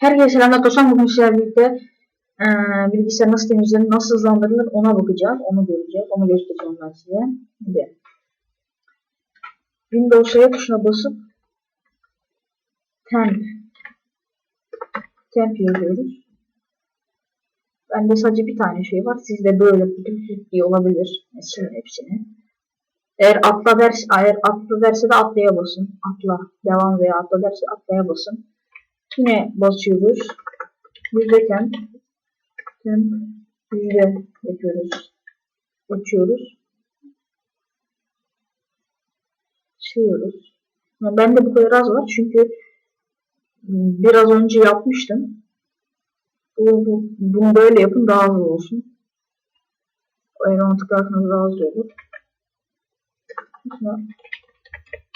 Herkese selamlar arkadaşlar. Bugün sizlerle birlikte eee bilgisayar nasıl temizlenir, nasıl hızlandırılır ona bakacağız. Onu göreceğiz. Onu göstereceğim ben size. Şimdi Windows Y tuşuna basıp temp temp yazıyoruz. Bende sadece bir tane şey var. Sizde böyle bütün diye olabilir. Mesela hepsini. Eğer atla ders, eğer atla derse de atlaya basın. Atla, devam veya atla derse atlaya basın. Yine basıyoruz. Yüzde temp. Temp yüzde yapıyoruz. Açıyoruz. Siliyoruz. Yani ben de bu kadar az var çünkü ım, biraz önce yapmıştım. Bu, bu, bunu böyle yapın daha hızlı olsun. Eğer onu tıklarsanız daha hızlı olur.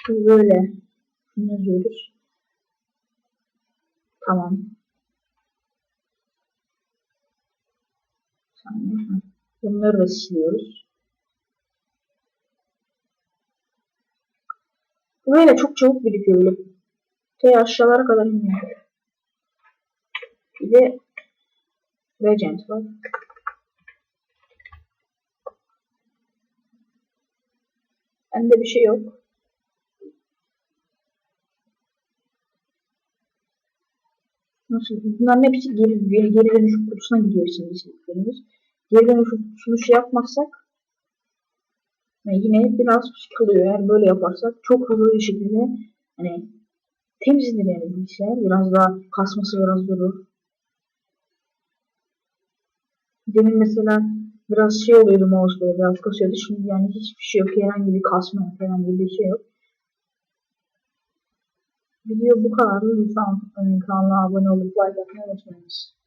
Böyle yazıyoruz. Tamam. Bunları da siliyoruz. Böyle çok çabuk birikiyor böyle. Te aşağılara kadar iniyor. Bir de Legend var. Bende bir şey yok. Nasıl? Bunların hepsi geri, geri, geri dönüşüm kutusuna gidiyor şimdi sildiklerimiz. Geri dönüşüm kutusunu şey yapmazsak yani yine biraz kalıyor. Eğer böyle yaparsak çok hızlı bir şekilde hani temizlenir yani bilgisayar. Biraz daha kasması biraz durur. Demin mesela biraz şey oluyordu mouse böyle biraz kasıyordu. Şimdi yani hiçbir şey yok. Herhangi bir kasma yok. Herhangi bir şey yok. Video bu kadar. Lütfen e, kanala abone olup like atmayı unutmayınız.